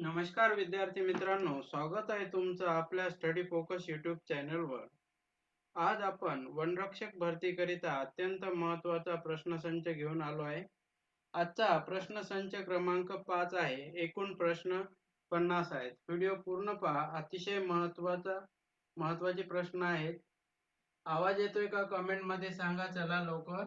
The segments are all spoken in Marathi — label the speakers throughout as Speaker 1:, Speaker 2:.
Speaker 1: नमस्कार विद्यार्थी मित्रांनो स्वागत आहे तुमचं आपल्या स्टडी फोकस युट्यूब चॅनलवर आज आपण वनरक्षक भरतीकरिता अत्यंत महत्त्वाचा प्रश्नसंच घेऊन आलो आहे. आजचा प्रश्नसंच क्रमांक पाच आहे एकूण प्रश्न पन्नास आहेत. व्हिडिओ पूर्ण पहा अतिशय महत्त्वाचा महत्त्वाचे प्रश्न आहेत. आवाज येतोय का? कमेंटमध्ये सांगा चला लवकर.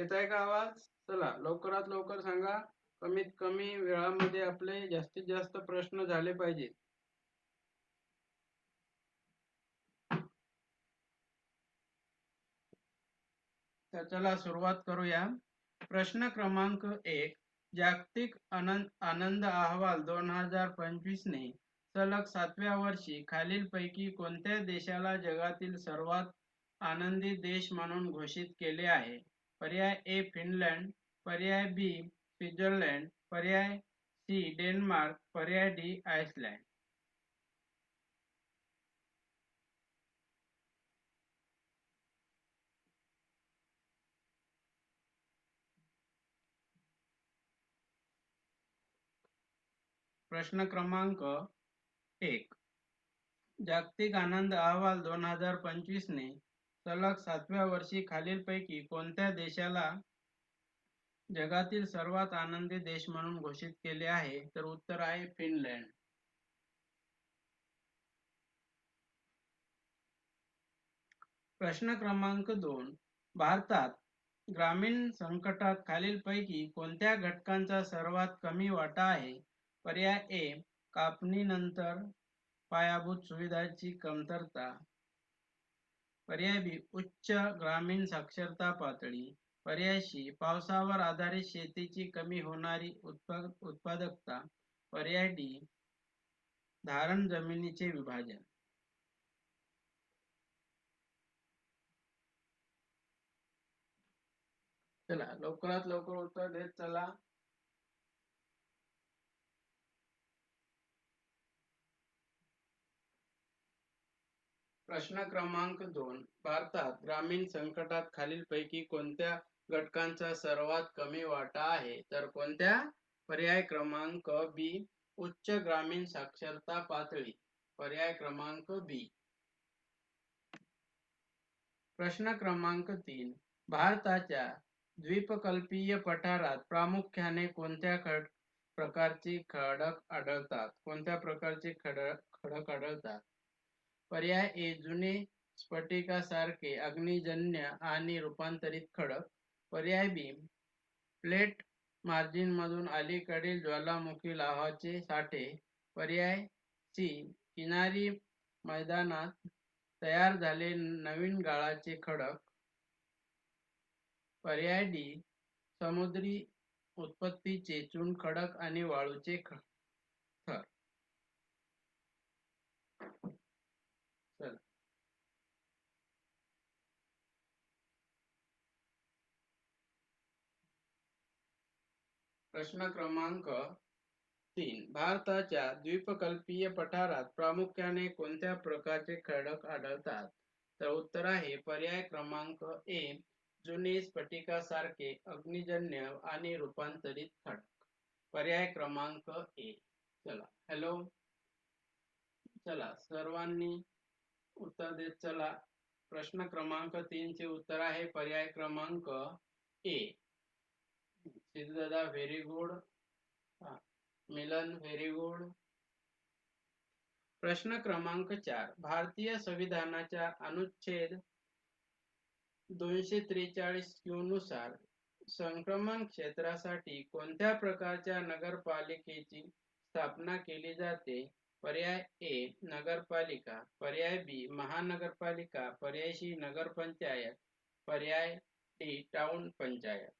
Speaker 1: येत आहे का आवाज? चला लवकरात लवकर सांगा. कमीत कमी वेळामध्ये आपले जास्तीत जास्त प्रश्न झाले पाहिजेत तर चला सुरुवात करूया. प्रश्न क्रमांक एक जागतिक आनंद आनंद अहवाल दोन हजार पंचवीस ने सलग सातव्या वर्षी खालीलपैकी कोणत्या देशाला जगातील सर्वात आनंदी देश म्हणून घोषित केले आहे? पर्याय ए फिनलँड, पर्याय बी स्वित्झर्लंड, पर्याय सी डेन्मार्क, पर्याय डी आइसलँड. प्रश्न क्रमांक एक. जागतिक आनंद अहवाल दोन हज़ार पंचवीस ने सलग सातव्या वर्षी खालीलपैकी कोणत्या देशाला जगातील सर्वात आनंदी देश म्हणून घोषित केले आहे? तर उत्तर आहे फिनलँड. प्रश्न क्रमांक दोन. भारतात ग्रामीण संकटात खालीलपैकी कोणत्या घटकांचा सर्वात कमी वाटा आहे? पर्याय ए कापणीनंतर पायाभूत सुविधाची कमतरता. पर्याय बी उच्च ग्रामीण साक्षरता पातळी. पर्याय सी पावसावर आधारित शेतीची कमी होणारी उत्पादकता. पर्याय डी धारण जमिनीचे विभाजन. चला लवकरात लवकर उत्तर देत चला. प्रश्न क्रमांक दोन. भारतात ग्रामीण संकटात खालीलपैकी कोणत्या घटकांचा सर्वात कमी वाटा आहे? तर कोणत्या? पर्याय क्रमांक बी. उच्च ग्रामीण साक्षरता पातळी. पर्याय क्रमांक बी. प्रश्न क्रमांक तीन. भारताच्या द्वीपकल्पीय पठारात प्रामुख्याने कोणत्या खड प्रकारचे खडक आढळतात? कोणत्या प्रकारचे खडक खडक आढळतात? पर्याय ए जुने स्फटिकासारखे अग्निजन्य आणि रूपांतरित खडक. पर्याय बी प्लेट मार्जिन मधून अलीकडील ज्वालामुखी लावाचे साठे. पर्याय सी किनारी मैदानात तयार झाले नवीन गाळाचे खडक. पर्याय डी समुद्री उत्पत्तीचे चुन खडक आणि वाळूचे थर. चला. प्रश्न क्रमांक तीन. भारताच्या द्वीपकल्पीय पठारात प्रामुख्याने कोणत्या प्रकारचे खडक आढळतात? तर उत्तर आहे पर्याय क्रमांक ए जुने स्फटिकासारखे अग्निजन्य आणि रूपांतरित खडक. पर्याय क्रमांक ए. चला. हॅलो चला. सर्वांनी उत्तर देत चला. प्रश्न क्रमांक तीन चे उत्तर आहे. पर्याय क्रमांक A. सिद्धदा very good. Milan very good. प्रश्न क्रमांक चार. भारतीय संविधानाच्या अनुच्छेद दोनशे त्रेचाळीस क्यू नुसार संक्रमण क्षेत्रासाठी कोणत्या प्रकारच्या नगरपालिकेची स्थापना केली जाते? पर्याय ए नगरपालिका. पर्याय बी महानगरपालिका. पर्याय सी नगरपंचायत. पर्याय डी टाउन पंचायत.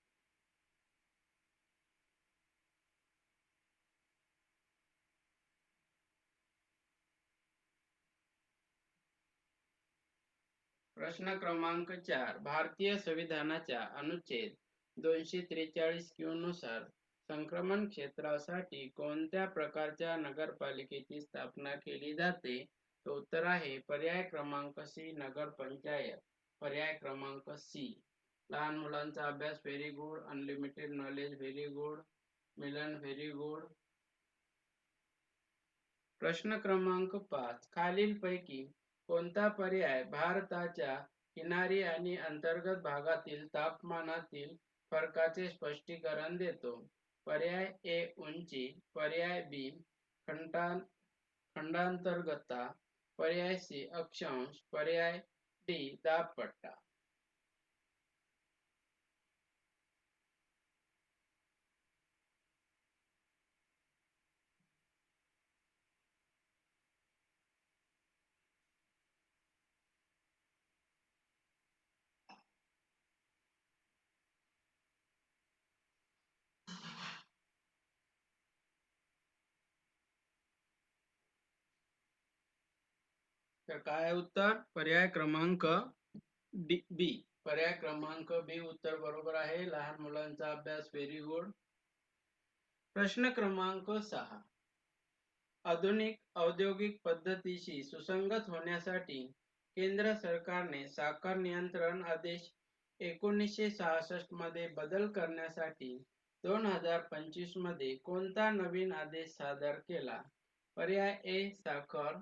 Speaker 1: प्रश्न क्रमांक चार भारतीय संविधानाच्या अनुच्छेद दोनशे त्रेचाळीस क्यू नुसार संक्रमण क्षेत्रासाठी कोणत्या प्रकारच्या नगरपालिकेची स्थापना केली जाते? तर उत्तर आहे पर्याय क्रमांक सी नगर पंचायत पर्याय क्रमांक सी लहान मुलांचा अभ्यास very good unlimited knowledge very good Milan very good प्रश्न क्रमांक पाच खालीलपैकी कोणता पर्याय भारताच्या किनारी आणि अंतर्गत भागातील तापमानातील फरकाचे स्पष्टीकरण देतो? पर्याय ए उंची पर्याय बी खंडां खंडांतर्गता पर्याय सी अक्षांश पर्याय डी दाबपट्टा तर काय उत्तर? पर्याय क्रमांक डी बी. पर्याय क्रमांक बी उत्तर बरोबर आहे. लहान मुलांचा अभ्यास व्हेरी गुड प्रश्न क्रमांक सहा. आधुनिक औद्योगिक पद्धतीशी सुसंगत होण्यासाठी केंद्र सरकारने साखर नियंत्रण आदेश एकोणीसशे सहासष्टमध्ये बदल करण्यासाठी दोन हजार पंचवीसमध्ये कोणता नवीन आदेश सादर केला? पर्याय ए साखर.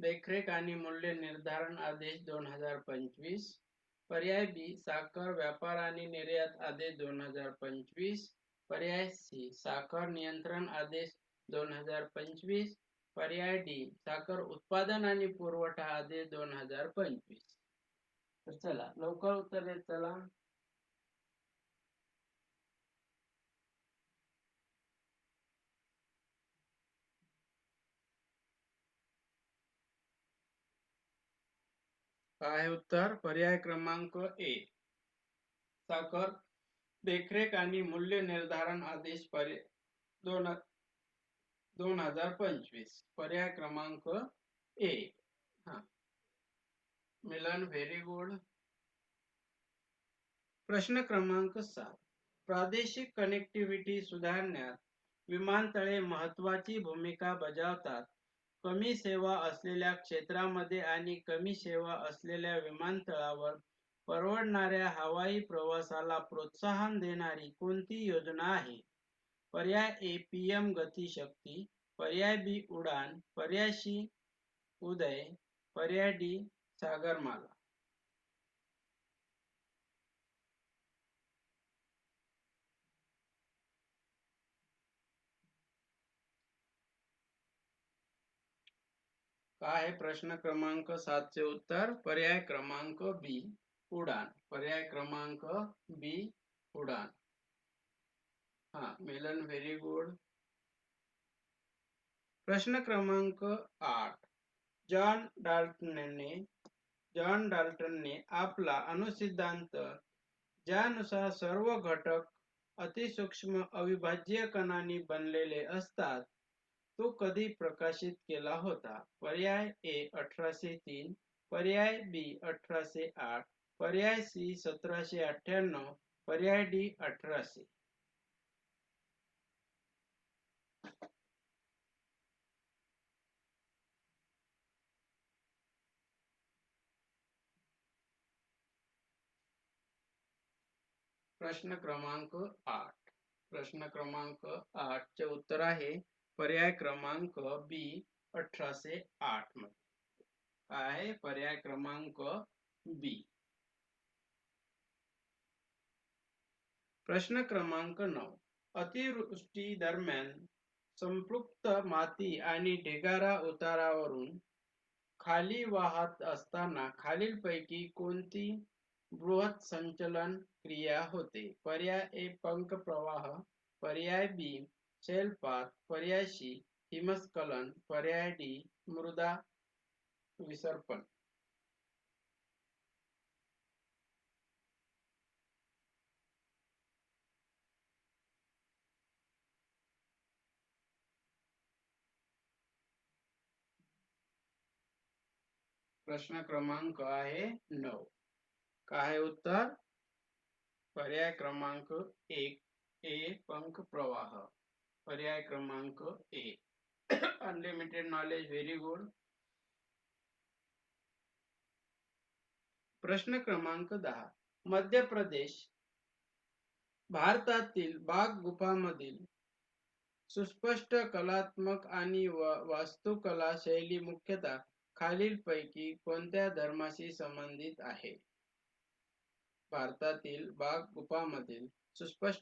Speaker 1: देखरेख आणि मूल्य निर्धारण आदेश दोन हजार पंचवीस पर्याय बी साखर व्यापार आणि निर्यात आदेश दोन हजार पंचवीस पर्याय सी साखर नियंत्रण आदेश दोन हजार पंचवीस पर्याय डी साखर उत्पादन आणि पुरवठा आदेश दोन हजार पंचवीस. तर चला लवकर उत्तर देत चला. काय आहे उत्तर. पर्याय क्रमांक ए. साखर देखरेख आणि मूल्य निर्धारण आदेश पर्याय दोन दोन हजार पंचवीस. पर्याय क्रमांक ए. हा. मिलन व्हेरी गुड प्रश्न क्रमांक सात. प्रादेशिक कनेक्टिव्हिटी सुधारण्यात विमानतळे महत्वाची भूमिका बजावतात. कमी सेवा असलेल्या क्षेत्रामध्ये आणि कमी सेवा असलेल्या विमानतळावर परवडणाऱ्या हवाई प्रवासाला प्रोत्साहन देणारी कोणती योजना आहे? पर्याय ए पी एम गतीशक्ती पर्याय बी उडान पर्याय सी उदय पर्याय डी सागरमाला काय आहे? प्रश्न क्रमांक सातचे उत्तर पर्याय क्रमांक बी उडान. पर्याय क्रमांक बी उडान. हा मिलन व्हेरी गुड प्रश्न क्रमांक आठ. जॉन डाल्टनने जॉन डाल्टनने आपला अनुसिद्धांत ज्यानुसार सर्व घटक अतिसूक्ष्म अविभाज्य कणांनी बनलेले असतात तो कधी प्रकाशित केला होता? पर्याय ए अठराशे तीन, पर्याय बी अठराशे आठ, पर्याय सी सतराशे अठ्ठ्याण्णव, पर्याय डी अठराशे. प्रश्न क्रमांक आठ. प्रश्न क्रमांक आठ चे उत्तर आहे पर्याय क्रमांक बी, अठराशे आठ मध्ये. काय आहे पर्याय क्रमांक बी? प्रश्न क्रमांक नऊ. अतिवृष्टी दरम्यान संपृक्त माती आणि ढिगारा उतारावरून खाली वाहत असताना खालीलपैकी कोणती बृहत संचलन क्रिया होते? पर्याय ए, पंख प्रवाह. पर्याय बी शैलपात पर्याय सी हिमस्खलन पर्याय डी मृदा विसर्पण. प्रश्न क्रमांक आहे नऊ. काय उत्तर? पर्याय क्रमांक एक ए पंख प्रवाह. पर्याय क्रमांक A. Unlimited knowledge very good प्रश्न क्रमांक दहा. मध्य प्रदेश भारतातील बाग गुफामधील सुस्पष्ट कलात्मक आणि वास्तुकला शैली मुख्यतः खालीलपैकी कोणत्या धर्माशी संबंधित आहे? भारतातील बाग गुफामधील सुस्पष्ट